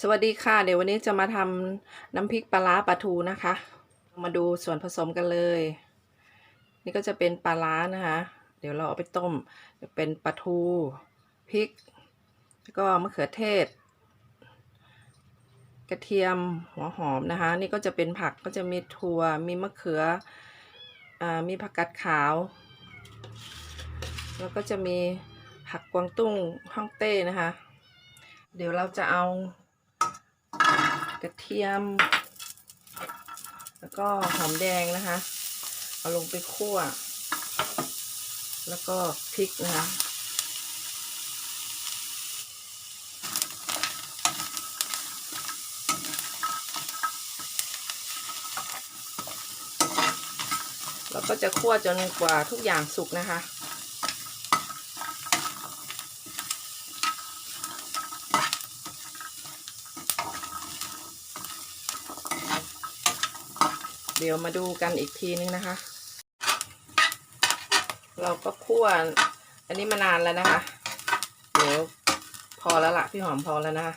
สวัสดีค่ะ เดี๋ยววันนี้จะมาทำน้ำพริกปลาร้าปลาทูนะคะ มาดูส่วนผสมกันเลย นี่ก็จะเป็นปลาร้านะคะ เดี๋ยวเราเอาไปต้มเป็นปลาทูพริก แล้วก็มะเขือเทศ กระเทียมหัวหอมนะคะ นี่ก็จะเป็นผักก็จะมีถั่วมีมะเขืออ่ามีผักกาดขาว แล้วก็จะมีผักกวางตุ้งฮ่องเต้นะคะ เดี๋ยวเราจะเอา กระเทียม แล้วก็หอมแดงนะคะ เอาลงไปคั่ว แล้วก็พริกนะคะเราก็จะคั่วจนกว่าทุกอย่างสุกนะคะ เดี๋ยวมาดูกันอีกทีนึงนะคะ เราก็คั่วอันนี้มานานแล้วนะคะ เดี๋ยวพอแล้วละพี่หอมพอแล้วนะคะ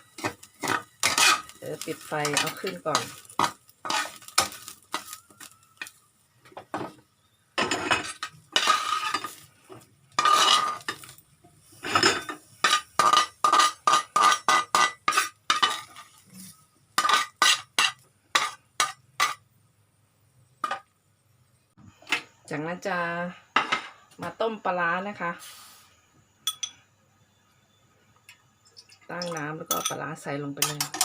เดี๋ยวปิดไฟเอาขึ้นก่อน จากนั้นจะมาต้มปลานะคะ ตั้งน้ำแล้วก็ปลาร้าใส่ลงไปเลย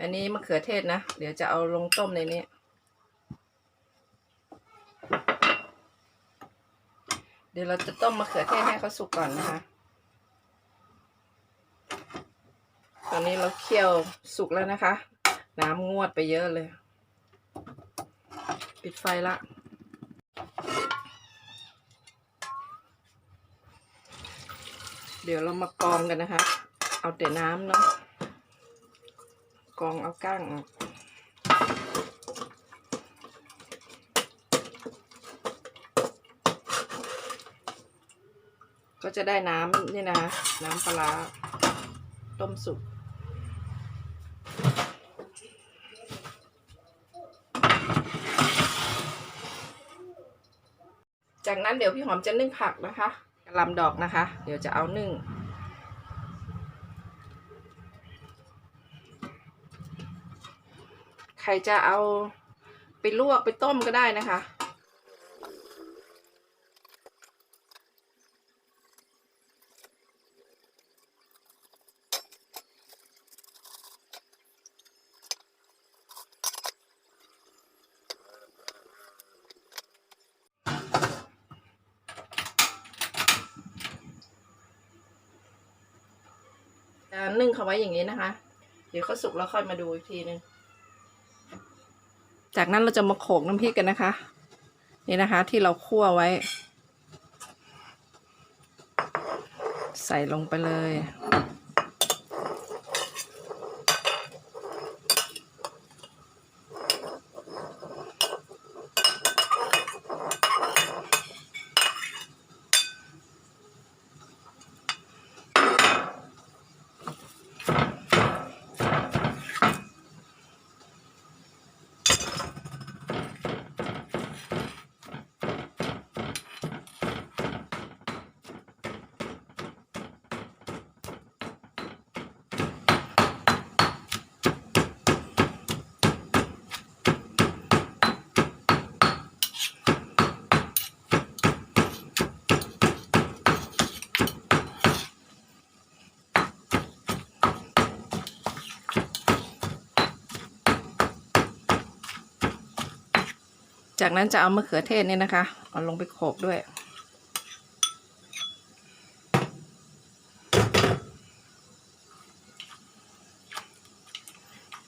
อันนี้มะเขือเทศนะ เดี๋ยวจะเอาลงต้มในนี้ เดี๋ยวเราจะต้มมะเขือเทศให้เขาสุกก่อนนะคะ ตอนนี้เราเคี่ยวสุกแล้วนะคะ น้ำงวดไปเยอะเลย ปิดไฟละเดี๋ยวเรามากรองกันนะคะ เอาแต่น้ำเนาะ กองเอาก้างออกก็จะได้น้ำนี่นะ น้ำปลาร้าต้มสุกจากนั้นเดี๋ยวพี่หอมจะนึ่งผักนะคะกระลำดอกนะคะ เดี๋ยวจะเอานึ่ง ใครจะเอาไปลวกไปต้มก็ได้นะคะจะนึ่งเขาไว้อย่างนี้นะคะ เดี๋ยวเขาสุกแล้วค่อยมาดูอีกทีนึง จากนั้นเราจะมาโขลกน้ำพริกกันนะคะ นี่นะคะที่เราคั่วไว้ ใส่ลงไปเลย จากนั้นจะเอามะเขือเทศเนี่ยนะคะ เอาลงไปโขลกด้วย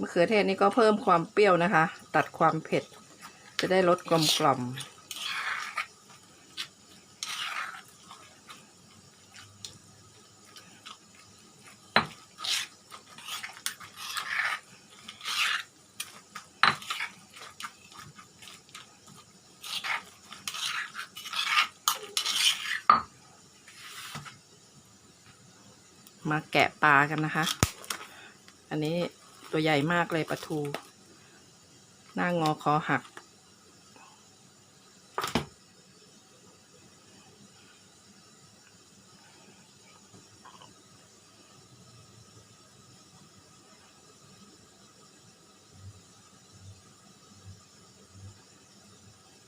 มะเขือเทศนี่ก็เพิ่มความเปรี้ยวนะคะ ตัดความเผ็ด จะได้รสกลมกล่อม มาแกะปลากันนะคะ อันนี้ตัวใหญ่มากเลยปลาทู หน้างอคอหัก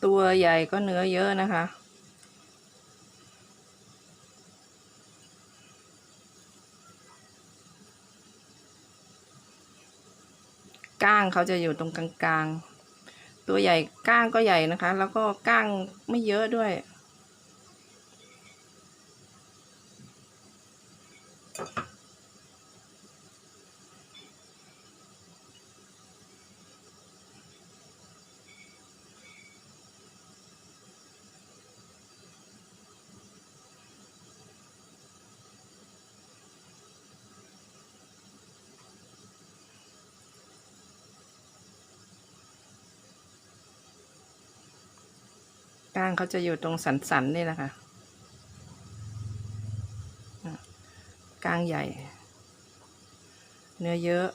ตัวใหญ่ก็เนื้อเยอะนะคะ ก้างเขาจะอยู่ตรงกลางๆ ตัวใหญ่ก้างก็ใหญ่นะคะ แล้วก็ก้างไม่เยอะด้วย ก้างเขาจะอยู่ตรงสันๆนี่แหละค่ะอะก้างใหญ่ เนื้อเยอะ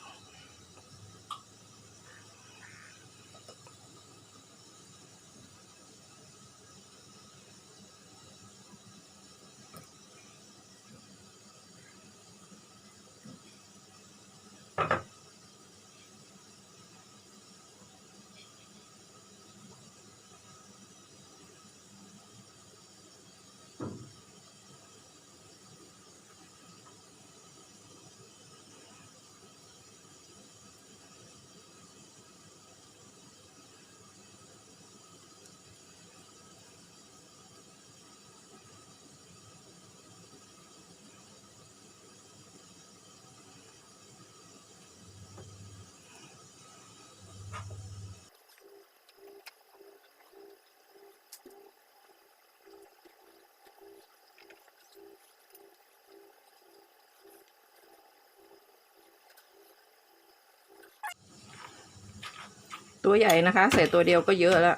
ตัวใหญ่นะคะ ใส่ตัวเดียวก็เยอะแล้ว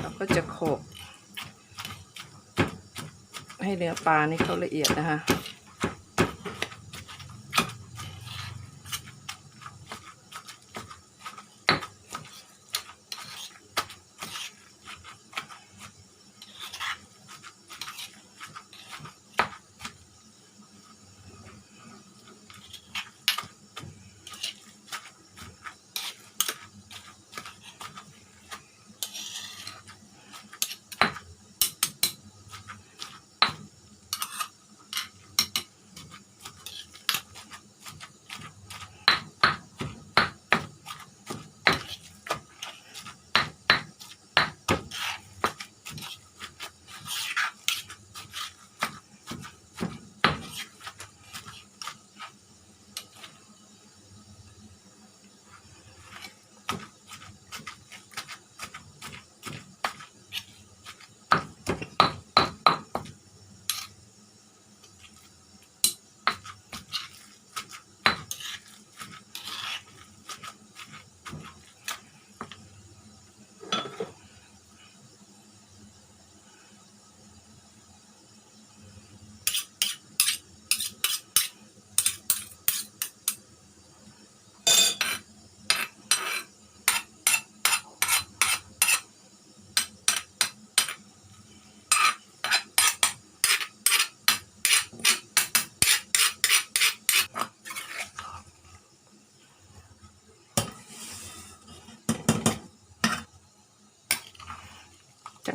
เราก็จะโขกให้เนื้อปลานี่เขาละเอียดนะคะ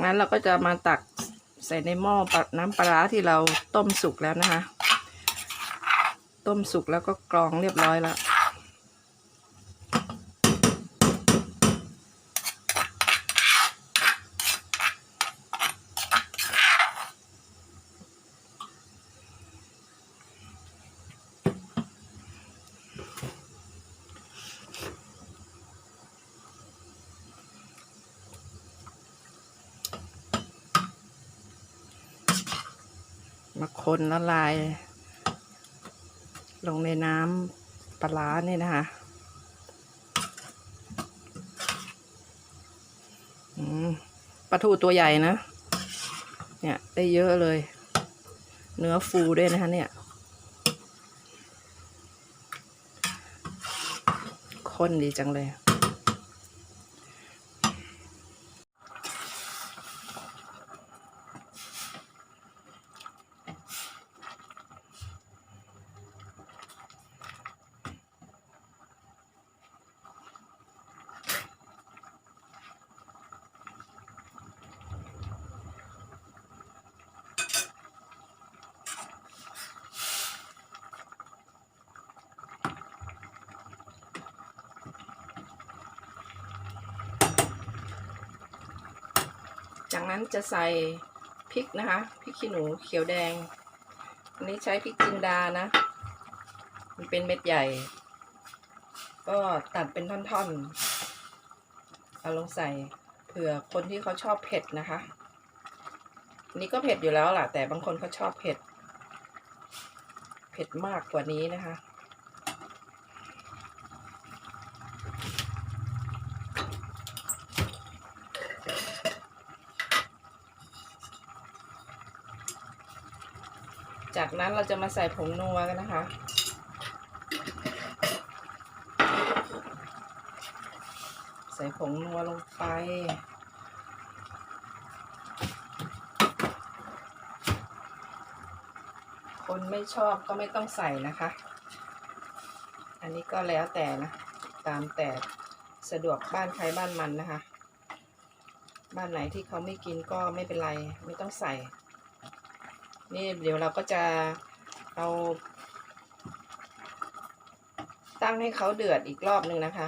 นั้นเราก็จะมาตักใส่ในหม้อน้ำปลาร้าที่เราต้มสุกแล้วนะคะ ต้มสุกแล้วก็กรองเรียบร้อยแล้ว มาคนละลาย ลงในน้ำปลาร้านี่นะคะอืมปลาทูตัวใหญ่นะ เนี่ยได้เยอะเลย เนื้อฟูด้วยนะคะเนี่ยข้นดีจังเลย จากนั้นจะใส่พริกนะคะพริกขี้หนูเขียวแดง อันนี้ใช้พริกจินดานะ มันเป็นเม็ดใหญ่ ก็ตัดเป็นท่อนๆ เอาลงใส่เผื่อคนที่เขาชอบเผ็ดนะคะอันนี้ก็เผ็ดอยู่แล้วล่ะ แต่บางคนเขาชอบเผ็ด เผ็ดมากกว่านี้นะคะ นั้นเราจะมาใส่ผงนัวกันนะคะ ใส่ผงนัวลงไป คนไม่ชอบก็ไม่ต้องใส่นะคะ อันนี้ก็แล้วแต่นะ ตามแต่สะดวกบ้านใครบ้านมันนะคะ บ้านไหนที่เขาไม่กินก็ไม่เป็นไร ไม่ต้องใส่ นี่เดี๋ยวเราก็จะเอา ตั้งให้เขาเดือดอีกรอบหนึ่งนะคะ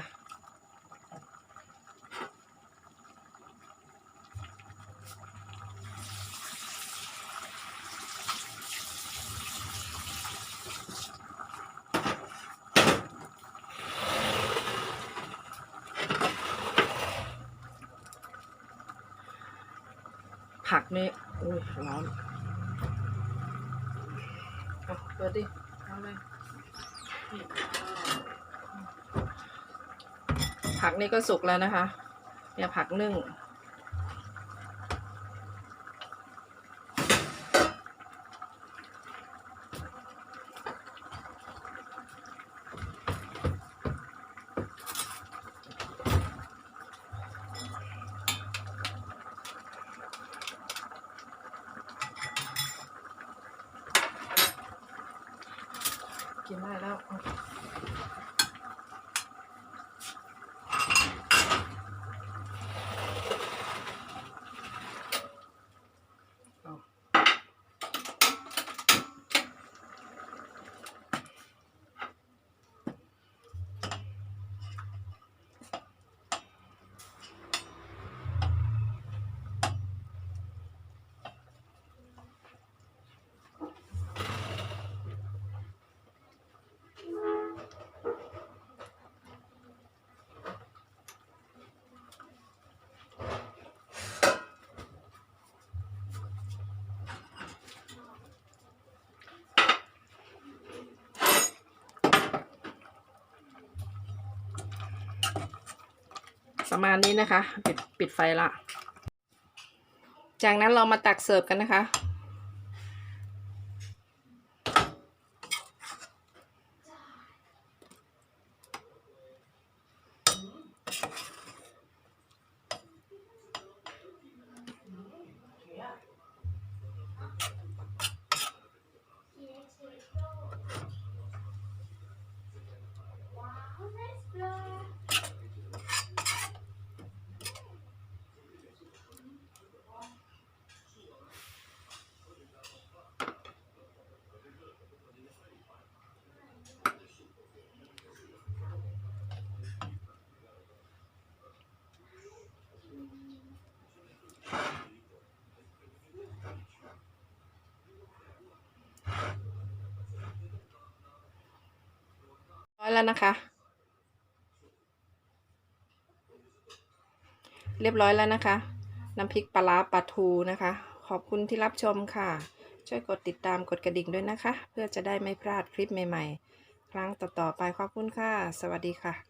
ผักนี่อุ้ยร้อน เอเปิดดิเอาเลยผักนี่ก็สุกแล้วนะคะ เนี่ยผักนึ่ง กินได้แล้ว ประมาณนี้นะคะ ปิดปิดไฟละ จากนั้นเรามาตักเสิร์ฟกันนะคะ แล้วนะคะ เรียบร้อยแล้วนะคะ น้ำพริกปลาร้าปลาทูนะคะ ขอบคุณที่รับชมค่ะ ช่วยกดติดตามกดกระดิ่งด้วยนะคะ เพื่อจะได้ไม่พลาดคลิปใหม่ ๆ ครั้งต่อๆไปขอบคุณค่ะ สวัสดีค่ะ